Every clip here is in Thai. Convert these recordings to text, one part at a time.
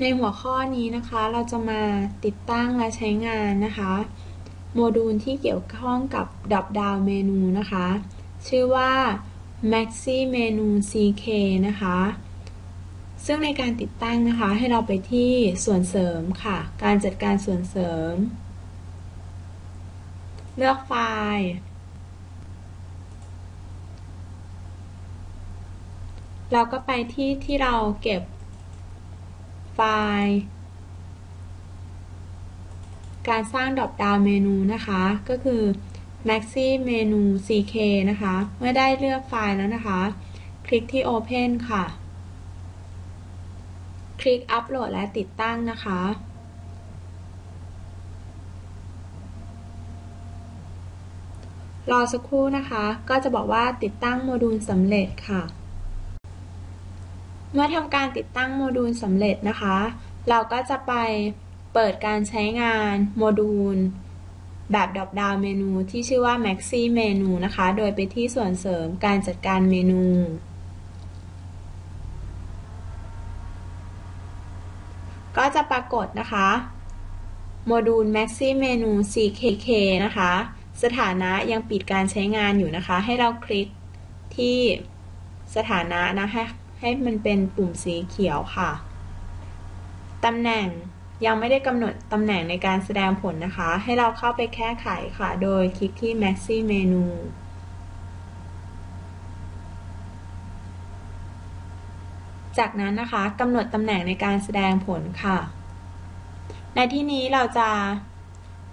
ในหัวข้อนี้นะคะเราจะมาติดตั้งและใช้งานนะคะ โมดูลที่เกี่ยวข้องกับดับดาวเมนูนะคะ ชื่อว่า Maxi Menu CK นะคะ ซึ่งในการติดตั้งนะคะ ให้เราไปที่ส่วนเสริมค่ะ การจัดการส่วนเสริม เลือกไฟล์เราก็ไปที่ที่เราเก็บ ไฟล์ การสร้างดรอปดาวเมนูนะคะ ก็คือ maxi menu ck นะคะ เมื่อได้เลือกไฟล์แล้วนะคะ คลิกที่ open ค่ะ คลิกอัปโหลดและติดตั้งนะคะรอสักครู่นะคะ ก็จะบอกว่าติดตั้งโมดูลสำเร็จค่ะ เมื่อทำการติดตั้งโมดูลสำเร็จนะคะ เราก็จะไปเปิดการใช้งานโมดูล แบบดรอปดาวเมนูที่ชื่อว่า Maxi Menu นะคะ โดยไปที่ส่วนเสริมการจัดการเมนู ก็จะปรากฏนะคะโมดูล Maxi Menu CKK นะคะ สถานะยังปิดการใช้งานอยู่นะคะ ให้เราคลิกที่สถานะนะคะ ให้มันเป็นปุ่มสีเขียวค่ะ ตำแหน่งยังไม่ได้กำหนดตำแหน่งในการแสดงผลนะคะ ให้เราเข้าไปแก้ไขค่ะ โดยคลิกที่ Maxi Menu จากนั้นนะคะกำหนดตำแหน่งในการแสดงผลค่ะ ในที่นี้เราจะ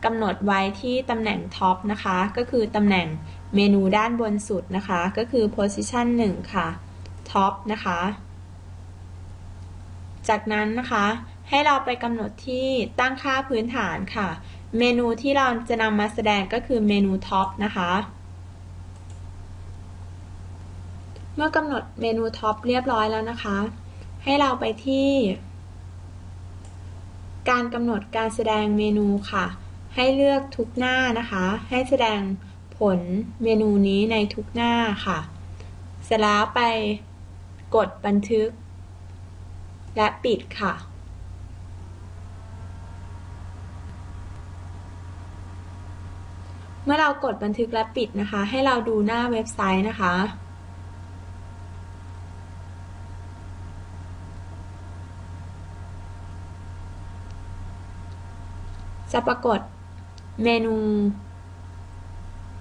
กำหนดไว้ที่ตำแหน่งท็อปนะคะ ก็คือตำแหน่งเมนูด้านบนสุดนะคะ ก็คือ position 1 ค่ะ ท็อปนะคะ จากนั้นนะคะให้เราไปกำหนดที่ตั้งค่าพื้นฐานค่ะ เมนูที่เราจะนำมาแสดงก็คือเมนูท็อปนะคะ เมื่อกำหนดเมนูท็อปเรียบร้อยแล้วนะคะ ให้เราไปที่ การกำหนดการแสดงเมนูค่ะ ให้เลือกทุกหน้านะคะ ให้แสดงผลเมนูนี้ในทุกหน้าค่ะ เสร็จแล้วไป กดบันทึก และปิดค่ะ เมื่อเรากดบันทึกและปิดนะคะ ให้เราดูหน้าเว็บไซต์นะคะจะปรากฏเมนู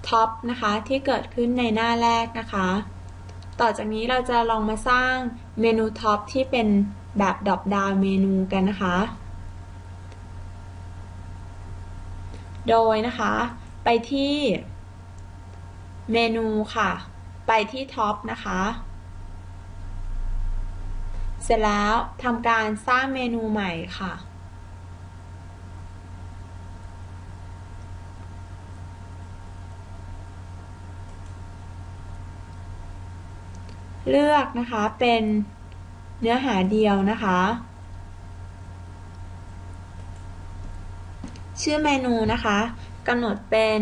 ท็อปนะคะ ที่เกิดขึ้นในหน้าแรกนะคะ ต่อจากนี้เราจะลองมาสร้างเมนูท็อปที่เป็นแบบดรอปดาวเมนูกันนะคะ โดยนะคะ ไปที่เมนูค่ะ ไปที่ท็อปนะคะ เสร็จแล้วทำการสร้างเมนูใหม่ค่ะ เลือกนะคะเป็นเนื้อหาเดียวนะคะ ชื่อเมนูนะคะกำหนดเป็น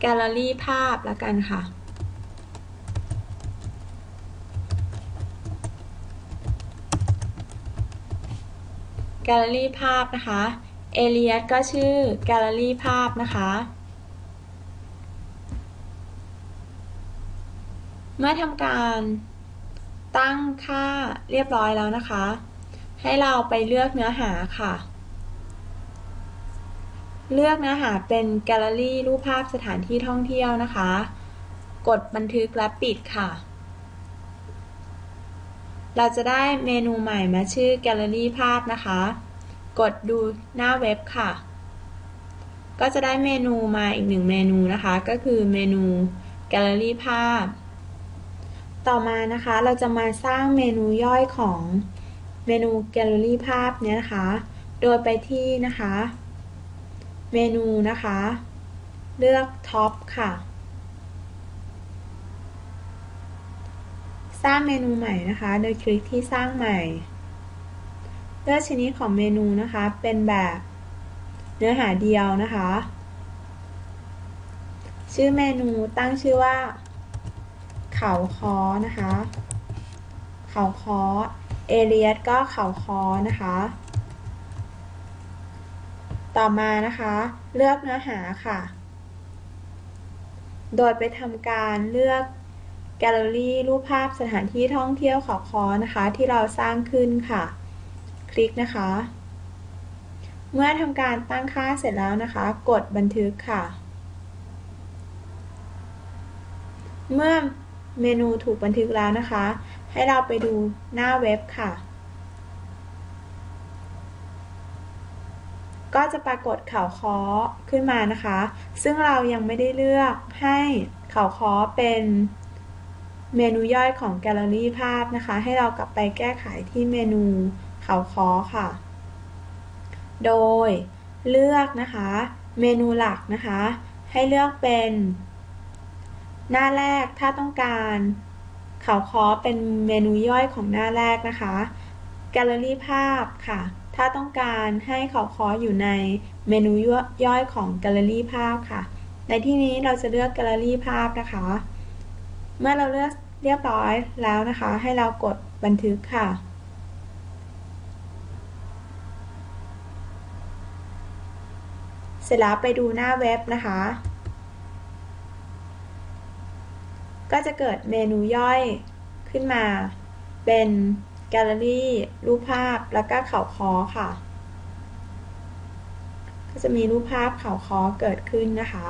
แกลเลอรี่ภาพแล้วกันค่ะแกลเลอรี่ภาพนะคะ เอเลียสก็ชื่อแกลเลอรี่ภาพนะคะ เมื่อทำการตั้งค่าเรียบร้อยแล้วนะคะ ให้เราไปเลือกเนื้อหาค่ะ เลือกเนื้อหาเป็นแกลเลอรี่รูปภาพสถานที่ท่องเที่ยวนะคะ กดบันทึกและปิดค่ะ เราจะได้เมนูใหม่มาชื่อแกลเลอรี่ภาพนะคะ กดดูหน้าเว็บค่ะ ก็จะได้เมนูมาอีกหนึ่งเมนูนะคะ ก็คือเมนูแกลเลอรี่ภาพ ต่อมานะคะเราจะมาสร้างเมนูย่อยของเมนูแกลเลอรี่ภาพเนี้ยนะคะ โดยไปที่นะคะ เมนูนะคะ เลือกท็อปค่ะ สร้างเมนูใหม่นะคะ โดยคลิกที่สร้างใหม่ เลือกชนิดของเมนูนะคะ เป็นแบบเนื้อหาเดียวนะคะ ชื่อเมนูตั้งชื่อว่า เขาคอนะคะ เขาคอเอเลียสก็เขาคอนะคะ ต่อมานะคะ เลือกเนื้อหาค่ะ โดยไปทำการเลือกแกลเลอรี่รูปภาพสถานที่ท่องเที่ยวเขาคอนะคะ ที่เราสร้างขึ้นค่ะ คลิกนะคะ เมื่อทำการตั้งค่าเสร็จแล้วนะคะ กดบันทึกค่ะ เมื่อ เมนูถูกบันทึกแล้วนะคะ ให้เราไปดูหน้าเว็บค่ะ ก็จะปรากฏข่าวค้อขึ้นมานะคะ ซึ่งเรายังไม่ได้เลือกให้ข่าวค้อเป็นเมนูย่อยของแกลเลอรี่ภาพนะคะ ให้เรากลับไปแก้ไขที่เมนูข่าวค้อค่ะ โดยเลือกนะคะ เมนูหลักนะคะ ให้เลือกเป็น หน้าแรกถ้าต้องการเขาคอเป็นเมนูย่อยของหน้าแรกนะคะแกลเลอรี่ภาพค่ะ ถ้าต้องการให้เขาคออยู่ในเมนูย่อยของแกลเลอรี่ภาพค่ะ ในที่นี้เราจะเลือกแกลเลอรี่ภาพนะคะ เมื่อเราเลือกเรียบร้อยแล้วนะคะ ให้เรากดบันทึกค่ะเสร็จแล้วไปดูหน้าเว็บนะคะ ก็จะเกิดเมนูย่อยขึ้นมา เป็นแกลเลอรี่รูปภาพแล้วก็เข่าคอค่ะ ก็จะมีรูปภาพเข่าคอเกิดขึ้นนะคะ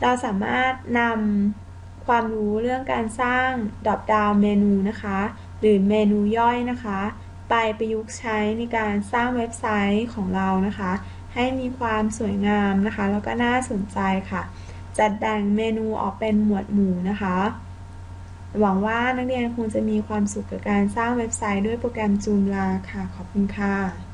เราสามารถนำความรู้เรื่องการสร้างดรอปดาวเมนูนะคะ หรือเมนูย่อยนะคะ ไปประยุกต์ใช้ในการสร้างเว็บไซต์ของเรานะคะ ให้มีความสวยงามนะคะ แล้วก็น่าสนใจค่ะ จัดแบ่งเมนูออกเป็นหมวดหมู่นะคะ หวังว่านักเรียนคงจะมีความสุขกับการสร้างเว็บไซต์ด้วยโปรแกรม Joomla ค่ะ ขอบคุณค่ะ